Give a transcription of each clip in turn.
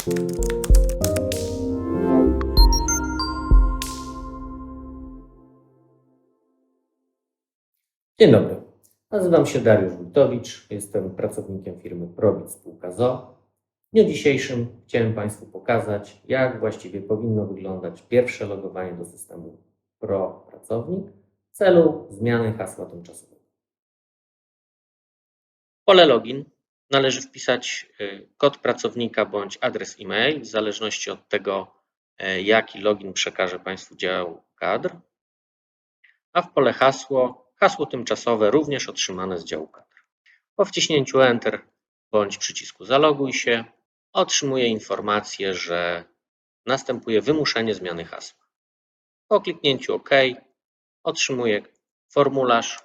Dzień dobry. Nazywam się Dariusz Wójtowicz. Jestem pracownikiem firmy Probit Spółka ZO. W dniu dzisiejszym chciałem Państwu pokazać, jak właściwie powinno wyglądać pierwsze logowanie do systemu Pro Pracownik w celu zmiany hasła tymczasowego. Pole login należy wpisać y, kod pracownika bądź adres e-mail, w zależności od tego, y, jaki login przekaże Państwu dział kadr. A w pole hasło hasło tymczasowe również otrzymane z działu kadr. Po wciśnięciu Enter bądź przycisku Zaloguj się otrzymuję informację, że następuje wymuszenie zmiany hasła. Po kliknięciu OK otrzymuję formularz,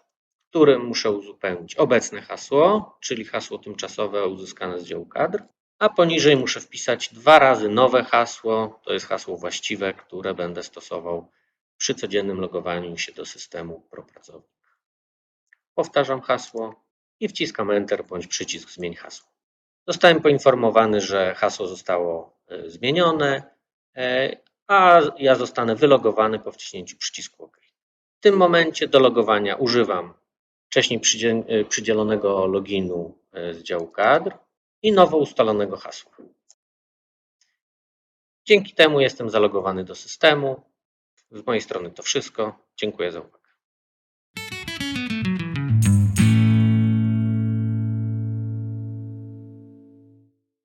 którym muszę uzupełnić obecne hasło, czyli hasło tymczasowe uzyskane z działu kadr, a poniżej muszę wpisać dwa razy nowe hasło, to jest hasło właściwe, które będę stosował przy codziennym logowaniu się do systemu ProPracownik. Powtarzam hasło i wciskam Enter bądź przycisk Zmień hasło. Zostałem poinformowany, że hasło zostało e, zmienione, e, a ja zostanę wylogowany po wciśnięciu przycisku OK. W tym momencie do logowania używam wcześniej e, przydzielonego loginu e, z działu kadr i nowo ustalonego hasła. Dzięki temu jestem zalogowany do systemu. Z mojej strony to wszystko. Dziękuję za uwagę.